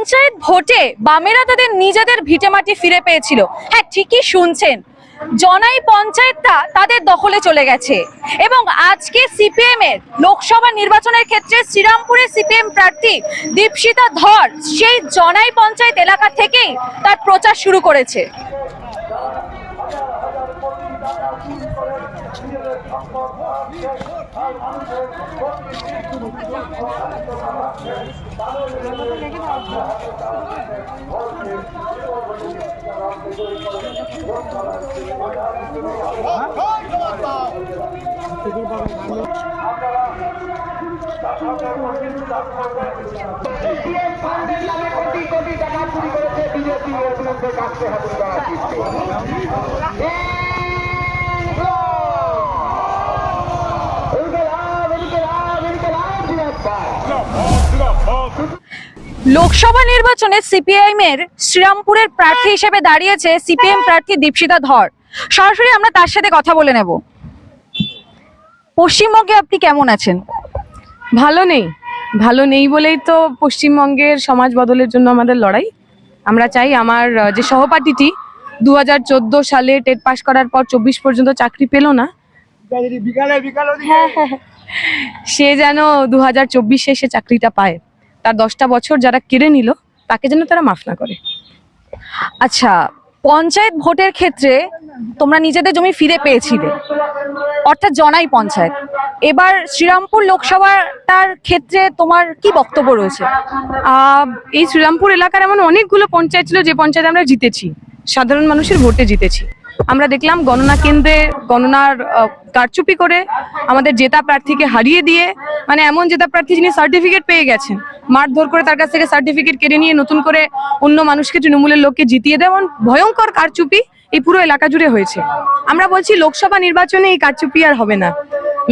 পঞ্চায়েত ভোটে বামেরা তাদের নিজেদের ভিটেমাটি ফিরে পেয়েছিল। হ্যাঁ ঠিকই শুনছেন। জনাই পঞ্চায়েতটা তাদের দখলে চলে গেছে। এবং আজকে সিপিএম এর লোকসভা নির্বাচনের ক্ষেত্রে শ্রীরামপুরে সিপিএম প্রার্থী দীপশিতা ধর সেই জনাই পঞ্চায়েত এলাকা থেকেই তার প্রচার শুরু করেছে। সিএম ফান্ডের নামে কোটি কোটি টাকা চুরি করেছে বিজেপি এর বিরুদ্ধে কাটতে হবে লোকসভা নির্বাচনে সিপিআইএম এর শ্রীরামপুরের প্রার্থী হিসেবে দাঁড়িয়েছে সিপিএম প্রার্থী দীপশিতা ধর। সরাসরি আমরা তার সাথে কথা বলে নেব। পশ্চিমবঙ্গে আপনি কেমন আছেন? ভালো নেই। ভালো নেই বলেই তো পশ্চিমবঙ্গের সমাজ বদলের জন্য আমাদের লড়াই। আমরা চাই আমার যে সহপাঠীটি দু হাজার চোদ্দ সালে টেট পাশ করার পর চব্বিশ পর্যন্ত চাকরি পেল না। হ্যাঁ, হ্যাঁ, হ্যাঁ। সে যেন দু হাজার চব্বিশে সে চাকরিটা পায়। তার দশটা বছর যারা কেড়ে নিল, তাকে যেন তারা মাফ না করে। আচ্ছা পঞ্চায়েত ভোটের ক্ষেত্রে তোমরা নিজেদের জমি ফিরে পেয়েছিলে। অর্থাৎ জনাই পঞ্চায়েত। এবার শ্রীরামপুর লোকসভাটার ক্ষেত্রে তোমার কি বক্তব্য রয়েছে? এই শ্রীরামপুর এলাকার এমন অনেকগুলো পঞ্চায়েত ছিল, যে পঞ্চায়েত আমরা জিতেছি। সাধারণ মানুষের ভোটে জিতেছি। আমরা দেখলাম গণনা কেন্দ্রে গণনার কারচুপি করে আমাদের জেতা প্রার্থীকে হারিয়ে দিয়ে মানে এমন জেতা প্রার্থী যিনি সার্টিফিকেট পেয়ে গেছেন, মারধর করে তার কাছ থেকে সার্টিফিকেট কেড়ে নিয়ে নতুন করে অন্য মানুষকে, তৃণমূলের লোককে জিতিয়ে দেওয়ান ভয়ঙ্কর কারচুপি এই পুরো এলাকা জুড়ে হয়েছে। আমরা বলছি লোকসভা নির্বাচনে এই কারচুপি আর হবে না।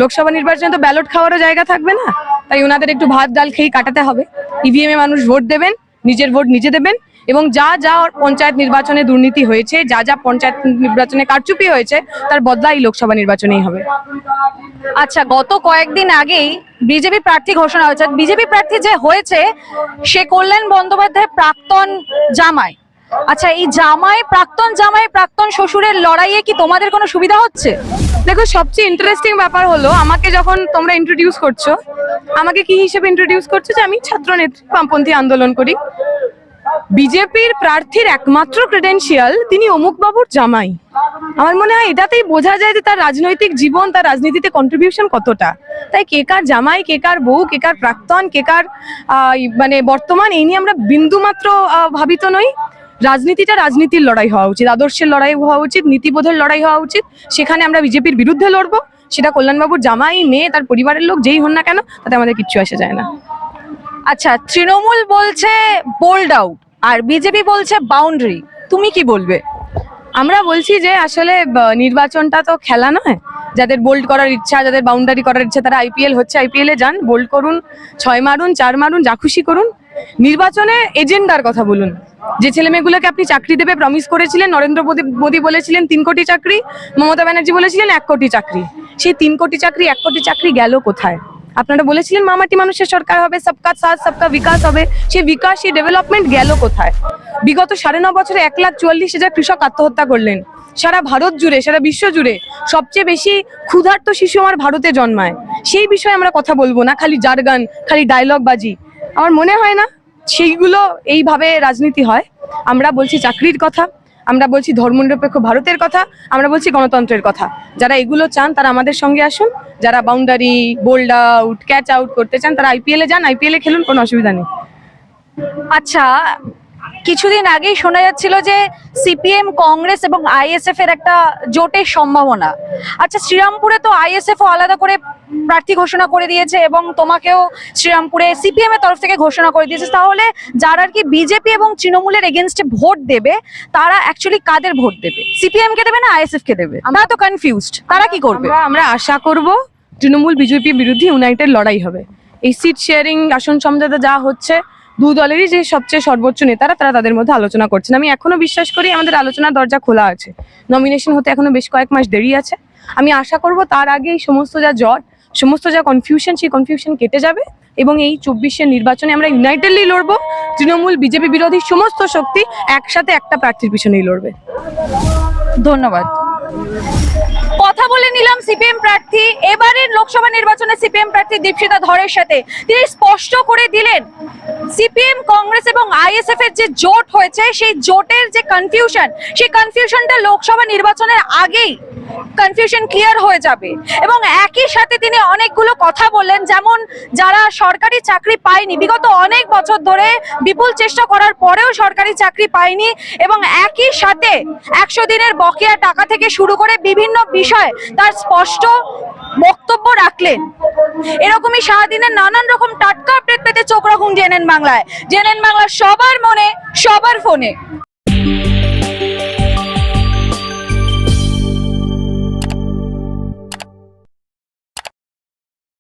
লোকসভা নির্বাচনে তো ব্যালট খাওয়ারও জায়গা থাকবে না, তাই ওনাদের একটু ভাত, ডাল খেয়ে কাটাতে হবে। ইভিএম এ মানুষ ভোট দেবেন নিজের ভোট নিজে দেবেন এবং যা যা পঞ্চায়েত নির্বাচনে দুর্নীতি হয়েছে, যা যা পঞ্চায়েত নির্বাচনে কারচুপি হয়েছে, তার বদলা এই লোকসভা নির্বাচনেই হবে। আচ্ছা গত কয়েকদিন আগেই বিজেপি প্রার্থী ঘোষণা হয়েছে। বিজেপি প্রার্থী যে হয়েছে, সে কল্যাণ বন্দ্যোপাধ্যায় প্রাক্তন জামাই। আচ্ছা এই জামাই, প্রাক্তন জামাই, প্রাক্তন শ্বশুরের লড়াইয়ে কি তোমাদের কোনো সুবিধা হচ্ছে? দেখো, সবচেয়ে ইন্টারেস্টিং ব্যাপার হলো, আমাকে যখন তোমরা ইন্ট্রোডিউস করছ, আমাকে কি হিসেবে ইন্ট্রোডিউস করছ যে আমি ছাত্র নেত্রী বামপন্থী আন্দোলন করি। বিজেপির প্রার্থীর একমাত্র ক্রেডেন্সিয়াল তিনি অমুক বাবুর জামাই। আমার মনে হয় এটাতেই বোঝা যায় যে তার রাজনৈতিক জীবন, তার রাজনীতিতে কন্ট্রিবিউশন কতটা। তাই কে কার জামাই, কে কার বউ, কে কার প্রাক্তন, কে কার মানে বর্তমান, এই নিয়ে আমরা বিন্দু মাত্র ভাবিত নই। রাজনীতিটা রাজনীতির লড়াই হওয়া উচিত, আদর্শের লড়াই হওয়া উচিত, নীতিবোধের লড়াই হওয়া উচিত। সেখানে আমরা বিজেপির বিরুদ্ধে লড়বো, সেটা কল্যাণবাবুর জামাই, মেয়ে, তার পরিবারের লোক, যেই হন না কেন, তাতে আমাদের কিচ্ছু আসে যায় না। আচ্ছা তৃণমূল বলছে বোল্ড আউট আর বিজেপি বলছে বাউন্ডারি তুমি কি বলবে? আমরা বলছি যে আসলে নির্বাচনটা তো খেলা নয়। যাদের বোল্ড করার ইচ্ছা, যাদের বাউন্ডারি করার ইচ্ছা, তারা আইপিএল হচ্ছে আইপিএল যান বোল্ড করুন, ছয় মারুন, চার মারুন, যা খুশি করুন। নির্বাচনে এজেন্ডার কথা বলুন। যে ছেলে মেয়েগুলোকে আপনি চাকরি দেবে প্রমিস করেছিলেন, নরেন্দ্র মোদী মোদী বলেছিলেন তিন কোটি চাকরি, মমতা ব্যানার্জি বলেছিলেন এক কোটি চাকরি। সেই তিন কোটি চাকরি, এক কোটি চাকরি গেল কোথায়? আপনারা বলেছিলেন মামাটি মানুষের সরকার হবে, সবকা সাথ, সবকা বিকাশ হবে। সেই বিকাশ, সেই ডেভেলপমেন্ট গেল কোথায়? বিগত সাড়ে ন বছরে এক লাখ চুয়াল্লিশ হাজার কৃষক আত্মহত্যা করলেন। সারা ভারত জুড়ে, সারা বিশ্ব জুড়ে সবচেয়ে বেশি ক্ষুধার্ত শিশু আমার ভারতে জন্মায়। সেই বিষয়ে আমরা কথা বলব না, খালি জারগান খালি ডায়লগ বাজি। আমার মনে হয় না সেইগুলো এইভাবে রাজনীতি হয়। আমরা বলছি চাকরির কথা, আমরা বলছি ধর্মনিরপেক্ষ ভারতের কথা, আমরা বলছি গণতন্ত্রের কথা। যারা এগুলো চান তারা আমাদের সঙ্গে আসুন। যারা boundary bold out catch out করতে চান তারা আইপিএলে যান আইপিএলে খেলুন, কোনো অসুবিধা নেই। আচ্ছা কিছুদিন আগেই শোনা যাচ্ছিল যে সিপিএম কংগ্রেস এবং আইএসএফ এর একটা জোটের সম্ভাবনা। আচ্ছা শ্রীরামপুরে তো আইএসএফ আলাদা করে প্রার্থী ঘোষণা করে দিয়েছে এবং তোমাকেও শ্রীরামপুরে সিপিএম এর তরফ থেকে ঘোষণা করে দিয়েছে। তাহলে যারা আর কি বিজেপি এবং তৃণমূলের এগেনস্টে ভোট দেবে তারা অ্যাকচুয়ালি কাদের ভোট দেবে? সিপিএম কে দেবে না আইএসএফ কে দেবে? আমরা তো কনফিউজড তারা কি করবে? আমরা আমরা আশা করব তৃণমূল বিজেপি বিরুদ্ধে ইউনাইটেড লড়াই হবে। এই সিট শেয়ারিং আসন সমঝোতা যা হচ্ছে দু দলেরই যে সবচেয়ে সর্বোচ্চ নেতারা, তারা তাদের মধ্যে আলোচনা করছেন। আমি এখনও বিশ্বাস করি আমাদের আলোচনার দরজা খোলা আছে। নমিনেশন হতে এখনও বেশ কয়েক মাস দেরি আছে। আমি আশা করব তার আগে এই সমস্ত যা জট সমস্ত যা কনফিউশন সেই কনফিউশন কেটে যাবে এবং এই চব্বিশের নির্বাচনে আমরা ইউনাইটেডলি লড়বো। তৃণমূল, বিজেপি বিরোধী সমস্ত শক্তি একসাথে একটা প্রার্থীর পিছনেই লড়বে। ধন্যবাদ। কথা বলে নিলাম সিপিএম প্রার্থী। এবারের লোকসভা নির্বাচনে সিপিএম প্রার্থী দীপশিতা ধরের সাথে। তিনি স্পষ্ট করে দিলেন, সিপিএম, কংগ্রেস এবং আইএসএফ এর যে জোট হয়েছে, সেই জোটের যে কনফিউশন সেই কনফিউশনটা লোকসভা নির্বাচনের আগেই কনফিউশন ক্লিয়ার হয়ে যাবে। এবং একই সাথে তিনি অনেকগুলো কথা বললেন, যেমন যারা সরকারি চাকরি পায়নি, বিগত অনেক বছর ধরে বিপুল চেষ্টা করার পরেও সরকারি চাকরি পায়নি এবং একই সাথে একশো দিনের বকেয়া টাকা থেকে শুরু করে বিভিন্ন বিষয় তার স্পষ্ট বক্তব্য রাখলেন। এরকমই সারাদিনের নানান রকম টাটকা আপডেট পেতে চোখ রাখুন জেনেন বাংলায়। জেনেন বাংলা সবার মনে, সবার ফোনে।